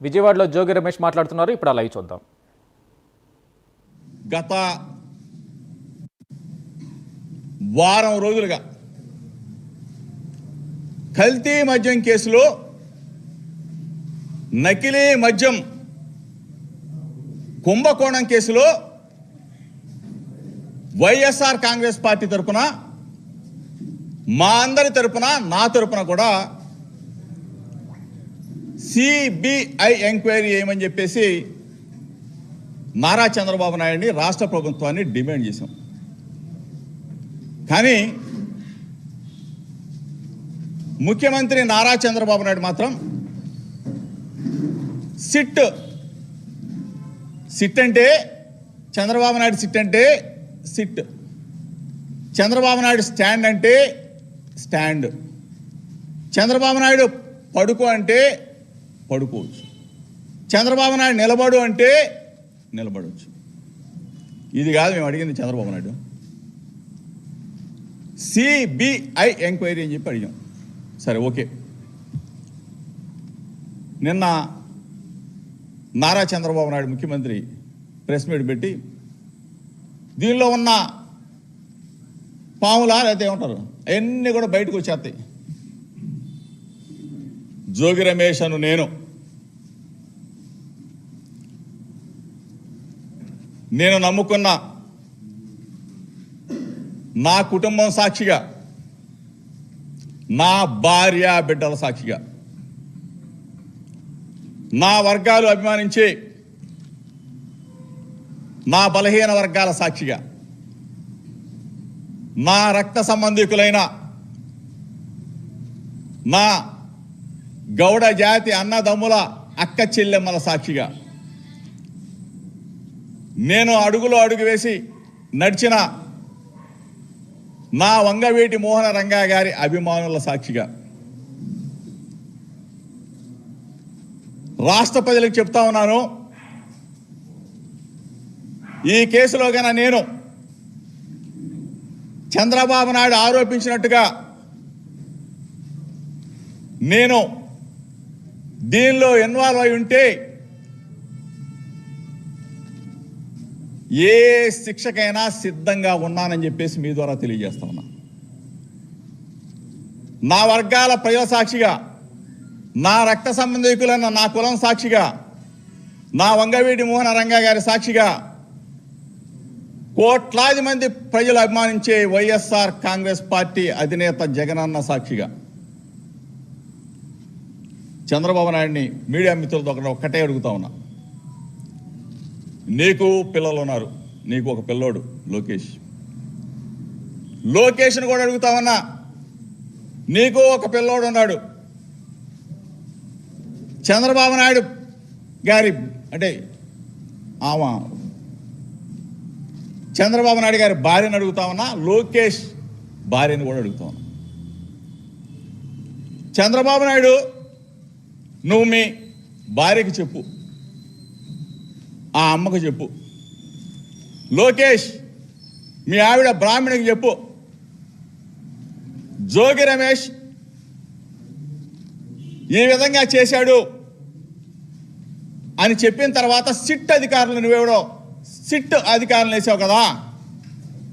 విజయవాడలో జోగి రమేష్ మాట్లాడుతున్నారు. ఇప్పుడు అలా చూద్దాం. గత వారం రోజులుగా కల్తీ మద్యం కేసులో నకిలీ మద్యం కుంభకోణం కేసులో వైఎస్ఆర్ కాంగ్రెస్ పార్టీ తరపున మా అందరి తరపున నా తరపున కూడా సిబిఐ ఎంక్వైరీ చేయమని చెప్పేసి నారా చంద్రబాబు నాయుడిని రాష్ట్ర ప్రభుత్వాన్ని డిమాండ్ చేశాం. కానీ ముఖ్యమంత్రి నారా చంద్రబాబు నాయుడు మాత్రం సిట్ సిట్ అంటే చంద్రబాబు నాయుడు సిట్ అంటే సిట్. చంద్రబాబు నాయుడు స్టాండ్ అంటే స్టాండ్. చంద్రబాబు నాయుడు పడుకో అంటే పడుకోవచ్చు. చంద్రబాబు నాయుడు నిలబడు అంటే నిలబడవచ్చు ఇది కాదు మేము అడిగింది చంద్రబాబు నాయుడు. సిబిఐ ఎంక్వైరీ అని చెప్పి అడిగాం. సరే ఓకే. నిన్న నారా చంద్రబాబు నాయుడు ముఖ్యమంత్రి ప్రెస్ మీట్ పెట్టి దీనిలో ఉన్న పాములా లేకపోతే ఏమంటారు? అవన్నీ కూడా బయటకు వచ్చేస్తాయి. జోగి రమేష్ అను నేను. నేను నమ్ముకున్న నా కుటుంబం సాక్షిగా నా భార్య బిడ్డల సాక్షిగా నా వర్గాలు అభిమానించే నా బలహీన వర్గాల సాక్షిగా నా రక్త సంబంధికులైన నా గౌడ జాతి అన్నదమ్ముల అక్క చెల్లెమ్మల సాక్షిగా. నేను అడుగులో అడుగు వేసి నడిచిన నా వంగవేటి మోహన రంగా గారి అభిమానుల సాక్షిగా. రాష్ట్ర ప్రజలకు చెప్తా ఉన్నాను. ఈ కేసులో గన నేను చంద్రబాబు నాయుడు ఆరోపించినట్టుగా నేను దీనిలో ఇన్వాల్వ్ అయి ఉంటే ఏ శిక్షకైనా సిద్ధంగా ఉన్నానని చెప్పేసి మీ ద్వారా తెలియజేస్తా ఉన్నా. నా వర్గాల ప్రజల సాక్షిగా నా రక్త సంబంధికులైన నా కులం సాక్షిగా నా వంగవీటి మోహన రంగా గారి సాక్షిగా కోట్లాది మంది ప్రజలు అభిమానించే వైఎస్ఆర్ కాంగ్రెస్ పార్టీ అధినేత జగనన్న సాక్షిగా. చంద్రబాబు నాయుడిని మీడియా మిత్రులతో ఒకటి ఒక్కటే అడుగుతా ఉన్నా. నీకు పిల్లలు ఉన్నారు. నీకు ఒక పిల్లోడు లోకేష్. లోకేష్ని కూడా అడుగుతామన్నా నీకు ఒక పిల్లోడు ఉన్నాడు. చంద్రబాబు నాయుడు గారి అంటే ఆమె చంద్రబాబు నాయుడు గారి భార్యను అడుగుతామన్నా లోకేష్ భార్యను కూడా అడుగుతామన్నా చంద్రబాబు నాయుడు నువ్వు మీ భార్యకి చెప్పు. ఆ అమ్మకు చెప్పు. లోకేష్ మీ ఆవిడ బ్రాహ్మణికి చెప్పు. జోగి రమేష్ ఈ విధంగా చేశాడు అని చెప్పిన తర్వాత సిట్ అధికారులు నువ్వెవడో సిట్ అధికారులు వేసావు కదా.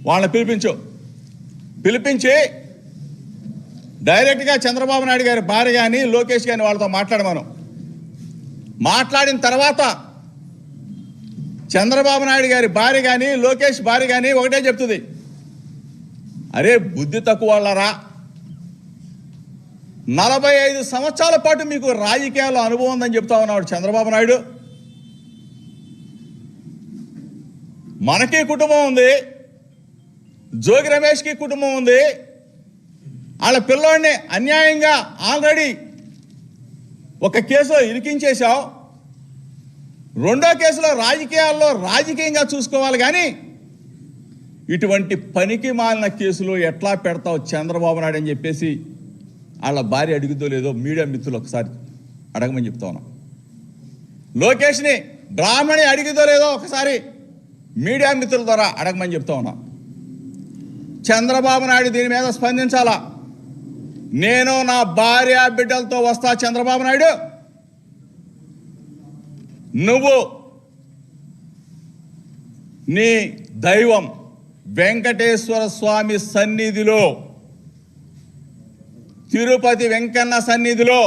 వాళ్ళని పిలిపించు. పిలిపించి డైరెక్ట్గా చంద్రబాబు నాయుడు గారి భార్య కానీ లోకేష్ కానీ వాళ్ళతో మాట్లాడమను. మాట్లాడిన తర్వాత చంద్రబాబు నాయుడు గారి భార్య కానీ లోకేష్ భార్య కానీ ఒకటే చెప్తుంది. అరే బుద్ధి తక్కువ వాళ్ళరా. నలభై ఐదు సంవత్సరాల పాటు మీకు రాజకీయాల్లో అనుభవం ఉందని చెప్తా ఉన్నాడు చంద్రబాబు నాయుడు. మనకి కుటుంబం ఉంది. జోగి రమేష్కి కుటుంబం ఉంది. వాళ్ళ పిల్లోడిని అన్యాయంగా ఆల్రెడీ ఒక కేసులో ఇరికించేశావు. రెండో కేసులో రాజకీయాల్లో రాజకీయంగా చూసుకోవాలి కానీ ఇటువంటి పనికి మాలిన కేసులు ఎట్లా పెడతావు చంద్రబాబు నాయుడు అని చెప్పేసి వాళ్ళ భార్య అడుగుతో లేదో మీడియా మిత్రులు ఒకసారి అడగమని చెప్తా ఉన్నాం. లోకేష్ని బ్రాహ్మణి అడిగిదో లేదో ఒకసారి మీడియా మిత్రుల ద్వారా అడగమని చెప్తా ఉన్నా. చంద్రబాబు నాయుడు దీని మీద స్పందించాలా? నేను నా భార్య బిడ్డలతో వస్తా చంద్రబాబు నాయుడు. నువ్వు నీ దైవం వెంకటేశ్వర స్వామి సన్నిధిలో తిరుపతి వెంకన్న సన్నిధిలో